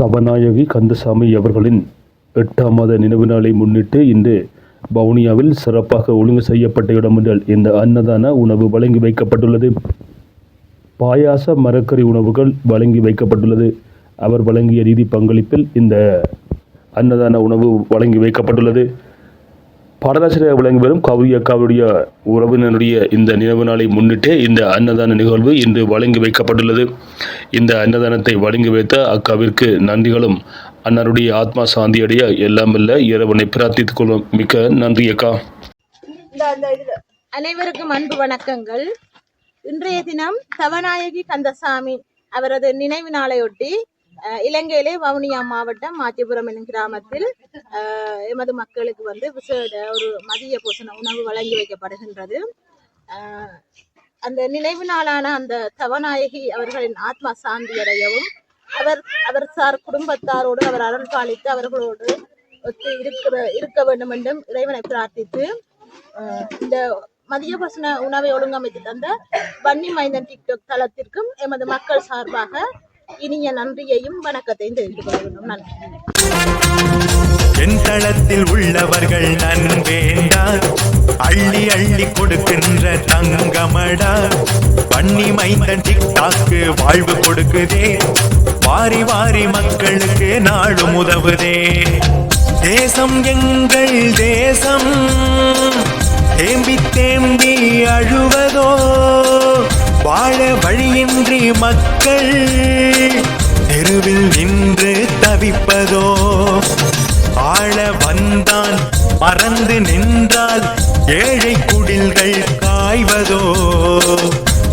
தவநாயகி கந்தசாமி அவர்களின் எட்டாம் மாத நினைவு நாளை முன்னிட்டு இன்று வவுனியாவில் சிறப்பாக ஒழுங்கு செய்யப்பட்ட இடமொன்றில் இந்த அன்னதான உணவு வழங்கி வைக்கப்பட்டுள்ளது. பாயாச மரக்கறி உணவுகள் வழங்கி வைக்கப்பட்டுள்ளது. அவர் வழங்கிய நிதி பங்களிப்பில் இந்த அன்னதான உணவு வழங்கி வைக்கப்பட்டுள்ளது. பாடலாசிரியர் விளங்கி வரும் கவி அக்காவுடைய உறவினருடைய இந்த நினைவு நாளை முன்னிட்டு இந்த அன்னதான நிகழ்வு இன்று வழங்கி வைக்கப்பட்டுள்ளது. இந்த அன்னதானத்தை வழங்கி வைத்த அக்காவிற்கு நன்றிகளும். அன்னருடைய ஆத்மா சாந்தியடைய எல்லாம் வல்ல இறைவனை பிரார்த்தித்துக் கொள்வோம். மிக்க நன்றி அக்கா. அனைவருக்கும் அன்பு வணக்கங்கள். இன்றைய தினம் தவநாயகி கந்தசாமி அவரது நினைவு நாளையொட்டி இலங்கையிலே வவுனியா மாவட்டம் மாத்தியபுரம் எனும் கிராமத்தில் எமது மக்களுக்கு வந்து விசேட ஒரு மதிய போசன உணவு வழங்கி வைக்கப்படுகின்றது. அந்த நினைவு நாளான அந்த தவநாயகி அவர்களின் ஆத்மா சாந்தி அடையவும் அவர் அவர் சார் குடும்பத்தாரோடு அவர் அருள் பாலித்து அவர்களோடு ஒத்து இருக்கிற இருக்க வேண்டும் என்றும் இறைவனை பிரார்த்தித்து இந்த மதிய பசன உணவை ஒழுங்கமைத்து தந்த வன்னி மைந்தன் டிக்டாக் தளத்திற்கும் எமது மக்கள் சார்பாக இனிய நன்றியையும் வணக்கத்தையும் தெரிவித்துக் கொள்கின்றோம் நன்றி. என் தளத்தில் உள்ளவர்கள் நன்வேண்டார் அள்ளி அள்ளி கொடுக்கின்ற தங்கமடா. பண்ணி மைந்தன் டிக்டாக்கு வாழ்வு கொடுக்குதே. வாரி வாரி மக்களுக்கு நாடும் உதவுதே. தேசம் எங்கள் தேசம். தேம்பி தேம்பி அழுவதோ. வாழ வழியின்றி மக்கள் தெருவில் நின்று தவிப்பதோ? ஆள வந்தான் மறந்து நின்றால் ஏழை குடில்கள் காய்வதோ?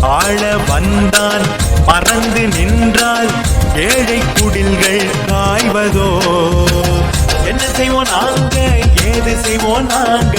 ஆள வந்தான் மறந்து நின்றால் ஏழை குடில்கள் காய்வதோ? என்ன செய்வோம் நாங்க? ஏது செய்வோம் நாங்க?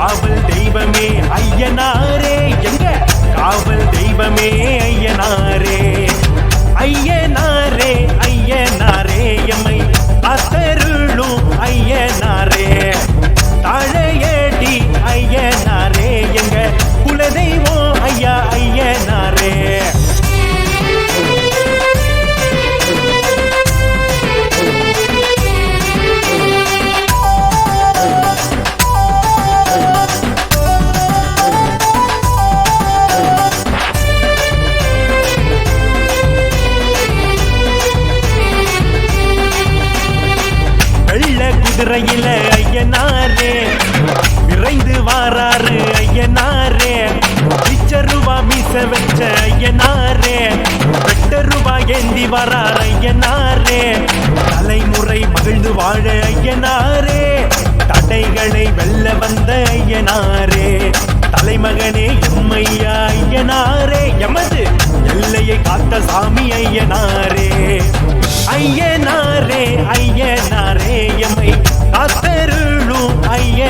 காவல் தெய்வமே ஐயனாரே. எங்க? காவல் தெய்வமே ஐயனாரே. வெல்ல வந்த ஐயனாரே. தலைமகனே எம்மையா ஐயனாரே. எமது எல்லையை காத்த சாமி ஐயனாரே. ஐயனாரே ஐயனாரே. எம்மை காத்தருளும் ஐயனாரே.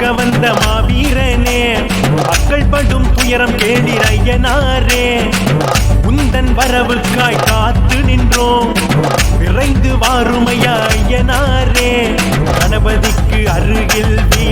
காக்க வந்த மாவீரனே துயரம் கேடிரையனாரே உந்தன் வரவுக்காய் காத்து நின்றோம் விரைந்து வாருமையா ஐயனாரே. கணபதிக்கு அருகில் வீ